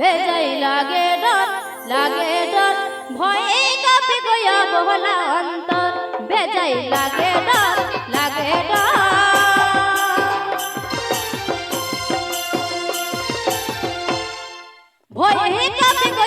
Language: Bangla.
বেজাই লাগে ডর লাগে ডর, ভয়ে কাঁপে বহলা অন্তর। বেজাই লাগে ডর লাগে ডর। ভয়ে কাঁপে গো